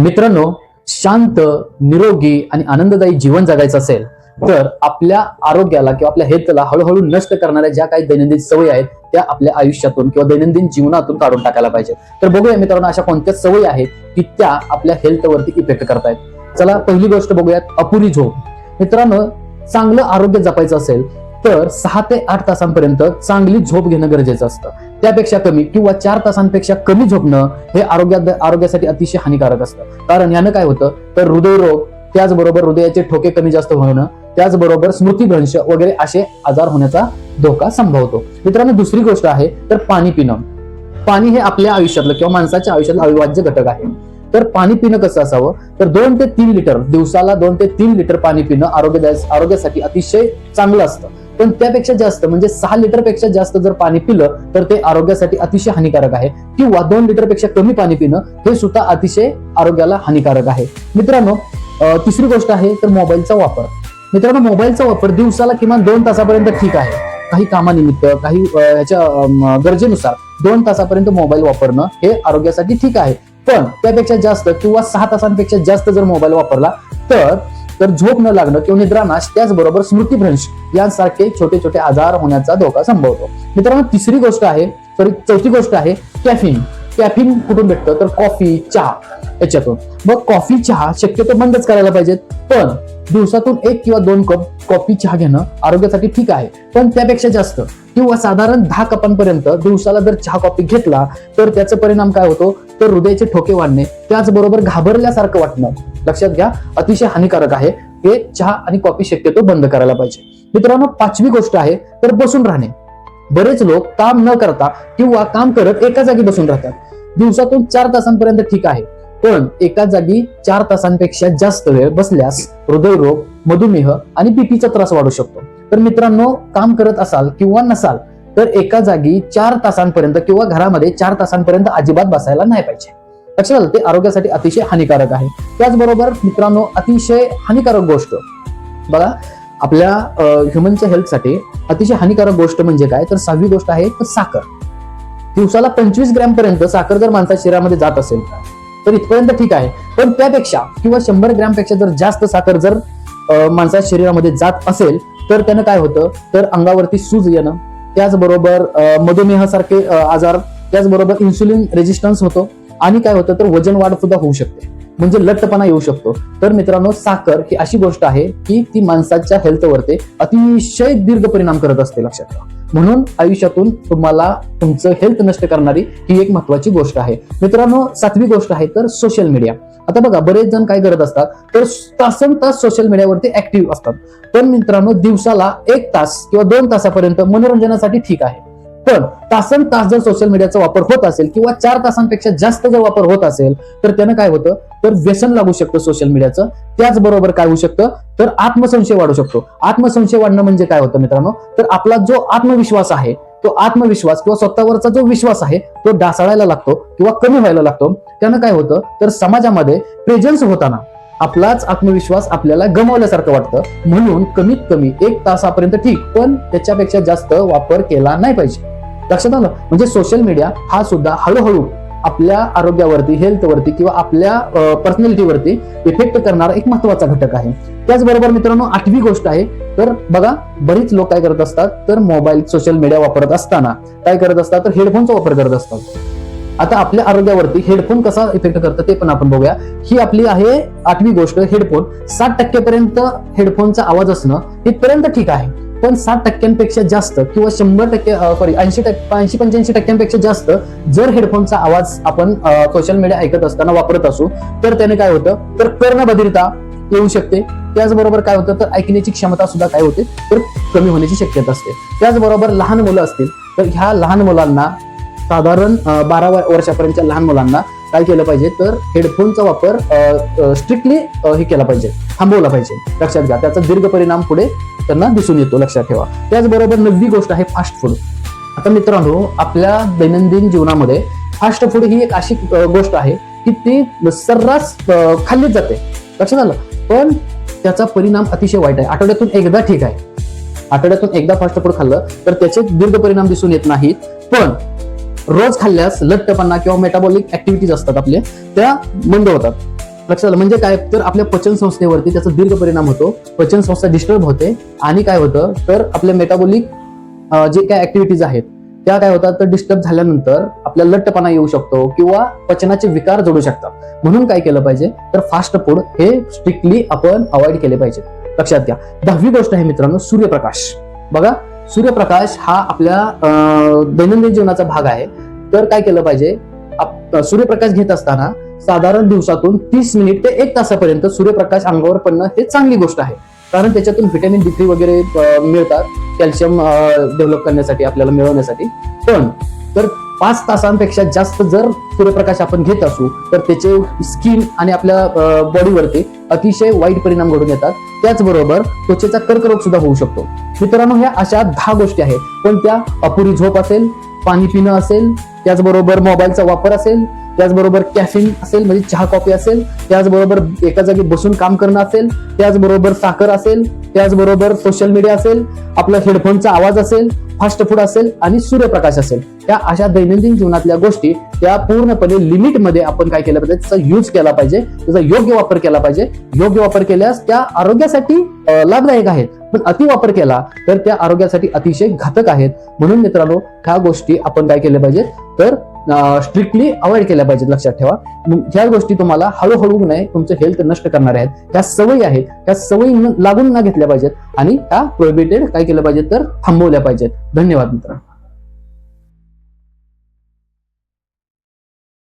मित्रांनो शांत निरोगी आणि आनंददायी जीवन जगायचं असेल तर आपल्या आरोग्याला किंवा आपल्या हेल्थला हळूहळू नष्ट करणाऱ्या ज्या काही दैनंदिन सवयी आहेत त्या आपल्या आयुष्यातून किंवा दैनंदिन जीवनातून काढून टाकायला पाहिजे तर बघूया मित्रांनो अशा कोणत्या सवयी आहेत की त्या आपल्या हेल्थवरती इफेक्ट करतायत. चला पहिली गोष्ट बघूयात अपुरी झोप. मित्रांनो चांगलं आरोग्य जपायचं असेल तर सहा ते आठ तासांपर्यंत चांगली झोप घेणं गरजेचं असतं. त्यापेक्षा कमी किंवा चार तासांपेक्षा कमी झोपणं हे आरोग्या आरोग्यासाठी अतिशय हानिकारक असतं. कारण यानं काय होतं? तर हृदयरोग त्याचबरोबर हृदयाचे ठोके कमी जास्त होणं त्याचबरोबर स्मृतीभ्रंश वगैरे असे आजार होण्याचा धोका संभवतो. मित्रांनो दुसरी गोष्ट आहे तर पाणी पिणं. पाणी हे आपल्या आयुष्यातलं किंवा माणसाच्या आयुष्यातलं अविभाज्य घटक आहे. तर पाणी पिणं कसं असावं? तर दोन ते तीन लिटर दिवसाला दोन ते तीन लिटर पाणी पिणं आरोग्यदाय आरोग्यासाठी अतिशय चांगलं असतं. पण त्यापेक्षा जास्त म्हणजे सहा लिटरपेक्षा जास्त जर पाणी पिलं तर ते आरोग्यासाठी अतिशय हानिकारक आहे. किंवा दोन लिटरपेक्षा कमी पाणी पिणं हे सुद्धा अतिशय आरोग्याला हानिकारक आहे. मित्रांनो तिसरी गोष्ट आहे तर मोबाईलचा वापर. मित्रांनो मोबाईलचा वापर दिवसाला किमान दोन तासापर्यंत ठीक आहे. काही कामानिमित्त काही याच्या गरजेनुसार दोन तासापर्यंत मोबाईल वापरणं हे आरोग्यासाठी ठीक आहे. पण त्यापेक्षा जास्त किंवा सहा तासांपेक्षा जास्त जर मोबाईल वापरला तर तर झोप न लागणं किंवा निद्रानाश त्याचबरोबर स्मृतीभ्रंश यांसारखे छोटे छोटे आजार होण्याचा धोका संभवतो. मित्रांनो तिसरी गोष्ट आहे सॉरी चौथी गोष्ट आहे कॅफिन. कॅफिन कुठून भेटतं? तर कॉफी चहा याच्यातून. मग कॉफी चहा शक्यतो बंदच करायला पाहिजेत पण दिवसातून एक किंवा दोन कप कॉफी चहा घेणं आरोग्यासाठी ठीक आहे. पण त्यापेक्षा जास्त किंवा साधारण दहा कपांपर्यंत दिवसाला जर चहा कॉफी घेतला तर त्याचा परिणाम काय होतो? तर हृदयाचे ठोके वाढणे त्याचबरोबर घाबरल्यासारखं वाटणं. लक्षात घ्या अतिशय हानिकारक आहे. हे चहा आणि कॉफी शक्यतो बंद करायला पाहिजे. मित्रांनो पाचवी गोष्ट आहे तर बसून राहणे. बरेच लोक काम न करता किंवा काम करत एका जागी बसून राहतात. दिवसातून चार तासांपर्यंत ठीक आहे पण एका जागी चार तासांपेक्षा जास्त वेळ बसल्यास हृदयरोग मधुमेह आणि बीपीचा त्रास वाढू शकतो. तर मित्रांनो काम करत असाल किंवा नसाल तर एका जागी चार तासांपर्यंत किंवा घरामध्ये चार तासांपर्यंत अजिबात बसायला नाही पाहिजे. लक्षात आलं ते आरोग्यासाठी अतिशय हानिकारक आहे. त्याचबरोबर मित्रांनो अतिशय हानिकारक गोष्ट. बघा आपल्या ह्युमनच्या हेल्थसाठी अतिशय हानिकारक गोष्ट म्हणजे काय? तर सहावी गोष्ट आहे तर साखर. दिवसाला पंचवीस ग्रॅम पर्यंत साखर जर माणसाच्या शरीरामध्ये जात असेल तर इथपर्यंत ठीक आहे. पण त्यापेक्षा किंवा शंभर ग्रॅमपेक्षा जर जास्त साखर जर माणसाच्या शरीरामध्ये जात असेल तर त्यानं काय होतं? तर अंगावरती सूज येणं त्याचबरोबर मधुमेहासारखे आजार त्याचबरोबर इन्सुलिन रेजिस्टन्स होतो. आणि काय होतं तर वजन वाढ सुद्धा होऊ शकते. म्हणजे लठ्ठपणा येऊ शकतो. तर मित्रांनो साखर ही अशी गोष्ट आहे की ती माणसाच्या हेल्थवरती अतिशय दीर्घ परिणाम करत असते लक्षात ठेवा. म्हणून आयुष्यातून तुम्हाला तुमचं हेल्थ नष्ट करणारी ही एक महत्वाची गोष्ट आहे. मित्रांनो सातवी गोष्ट आहे तर सोशल मीडिया आता बघा बरेच जण काय करत असतात तर तासन तास सोशल मीडियावरती ऍक्टिव्ह असतात. पण मित्रांनो दिवसाला एक तास किंवा दोन तासापर्यंत मनोरंजनासाठी ठीक आहे. पण तासन तास जर सोशल मीडियाचा वापर होत असेल किंवा चार तासांपेक्षा जास्त जर वापर होत असेल तर त्यानं काय होतं? तर व्यसन लागू शकतं सोशल मीडियाचं त्याचबरोबर काय होऊ शकतं? तर आत्मसंशय वाढू शकतो. आत्मसंशय वाढणं म्हणजे काय होतं मित्रांनो? तर आपला जो आत्मविश्वास आहे तो आत्मविश्वास किंवा स्वतःवरचा जो विश्वास आहे तो डासाळायला लागतो किंवा कमी व्हायला लागतो. त्यानं काय होतं? तर समाजामध्ये प्रेझेन्स होताना आपलाच आत्मविश्वास आपल्याला गमावल्यासारखं वाटतं. म्हणून कमीत कमी एक तासापर्यंत ठीक पण त्याच्यापेक्षा जास्त वापर केला नाही पाहिजे. लक्षात आलं? म्हणजे सोशल मीडिया हा सुद्धा हळूहळू आपल्या आरोग्यावरती हेल्थवरती किंवा आपल्या पर्सनॅलिटीवरती इफेक्ट करणारा एक महत्त्वाचा घटक आहे. त्याचबरोबर मित्रांनो आठवी गोष्ट आहे तर बघा बरीच लोक काय करत असतात तर मोबाईल सोशल मीडिया वापरत असताना. काय करत असतात तर हेडफोनचा वापर करत असतात. आता आपल्या आरोग्यावरती हेडफोन कसा इफेक्ट करतं ते पण आपण बघूया. ही आपली आहे आठवी गोष्ट हेडफोन साठ टक्केपर्यंत हेडफोनचा आवाज असणं इथपर्यंत ठीक आहे. पण साठ टक्क्यांपेक्षा जास्त किंवा शंभर टक्के सॉरी ऐंशी टक्के ऐंशी पंच्याऐंशी टक्क्यांपेक्षा जास्त जर हेडफोनचा आवाज आपण सोशल मीडिया ऐकत असताना वापरत असू तर त्याने काय होतं? तर कर्णबधिरता येऊ शकते. त्याचबरोबर काय होतं? तर ऐकण्याची क्षमता सुद्धा काय होते? तर कमी होण्याची शक्यता असते. त्याचबरोबर लहान मुलं असतील तर ह्या लहान मुलांना साधारण बारा वर्षापर्यंतच्या लहान मुलांना काय केलं पाहिजे? तर हेडफोनचा वापर स्ट्रिक्टली हे केला पाहिजे. थांबवला पाहिजे. लक्षात घ्या. त्याचा दीर्घ परिणाम पुढे त्यांना दिसून येतो लक्षात ठेवा. त्याचबरोबर नववी गोष्ट आहे फास्ट फूड आता मित्रांनो आपल्या दैनंदिन जीवनामध्ये फास्ट फूड ही एक अशी गोष्ट आहे की ती सर्रास खाल्लीच जाते. लक्षात आलं? पण त्याचा परिणाम अतिशय वाईट आहे. आठवड्यातून एकदा ठीक आहे. आठवड्यातून एकदा फास्ट फूड खाल्लं तर त्याचे दीर्घ परिणाम दिसून येत नाहीत. पण रोज खाल्ल्यास लठ्ठपणा किंवा मेटाबॉलिक ऍक्टिव्हिटीज असतात आपल्या त्या मंद होतात. लक्षात म्हणजे काय? तर आपल्या पचन संस्थेवरती त्याचा दीर्घ परिणाम होतो. पचन संस्था डिस्टर्ब होते. आणि काय होतं? तर आपल्या मेटाबॉलिक जे काय ऍक्टिव्हिटीज आहेत त्या काय होतात? तर डिस्टर्ब झाल्यानंतर आपल्याला लठ्ठपणा येऊ शकतो किंवा पचनाचे विकार जोडू शकतात. म्हणून काय केलं पाहिजे? तर फास्ट फूड हे स्ट्रिक्टली आपण अवॉइड केले पाहिजे. लक्षात घ्या. दहावी गोष्ट आहे मित्रांनो सूर्यप्रकाश. बघा सूर्यप्रकाश हा आपल्या दैनंदिन जीवनाचा भाग आहे. तर काय केलं पाहिजे? आप- सूर्यप्रकाश घेत असताना साधारण दिवसातून तीस मिनिट ते एक तासापर्यंत सूर्यप्रकाश अंगावर पडणं हे चांगली गोष्ट आहे. कारण त्याच्यातून व्हिटॅमिन डी थ्री वगैरे मिळतात. कॅल्शियम डेव्हलप करण्यासाठी आपल्याला मिळवण्यासाठी. पण तर पाच तासांपेक्षा जास्त जर सूर्यप्रकाश आपण घेत असू तर त्याचे स्किन आणि आपल्या बॉडीवरती अतिशय वाईट परिणाम घडून येतात. त्याचबरोबर त्वचेचा कर्करोग सुद्धा होऊ शकतो. मित्रांनो ह्या अशा दहा गोष्टी आहेत. पण त्या अपुरी झोप असेल पाणी पिणं असेल त्याचबरोबर मोबाईलचा वापर असेल त्याचबरोबर कॅफिन असेल म्हणजे चहा कॉफी असेल त्याचबरोबर एका जागी बसून काम करणं असेल त्याचबरोबर साखर असेल त्याचबरोबर सोशल मीडिया असेल आपला हेडफोनचा आवाज असेल फास्ट फूड असेल आणि सूर्यप्रकाश असेल. त्या अशा दैनंदिन जीवनातल्या गोष्टी त्या पूर्णपणे लिमिटमध्ये आपण काय केलं पाहिजे? त्याचा यूज केला पाहिजे. त्याचा योग्य वापर केला पाहिजे. योग्य वापर केल्यास त्या आरोग्यासाठी लाभदायक आहेत. पण अतिवापर केला तर त्या आरोग्यासाठी अतिशय घातक आहेत. म्हणून मित्रांनो ह्या गोष्टी आपण काय केल्या पाहिजेत? तर स्ट्रिक्टली अवॉइड केल्या पाहिजेत लक्षात ठेवा. ह्या गोष्टी तुम्हाला हळूहळू नाही तुमचं हेल्थ नष्ट करणार आहेत. त्या सवयी आहेत त्या सवयी लागून न घेतल्या पाहिजेत. आणि त्या प्रोहिबिटेड काय केलं पाहिजे तर थांबवल्या पाहिजेत. धन्यवाद मित्रांनो.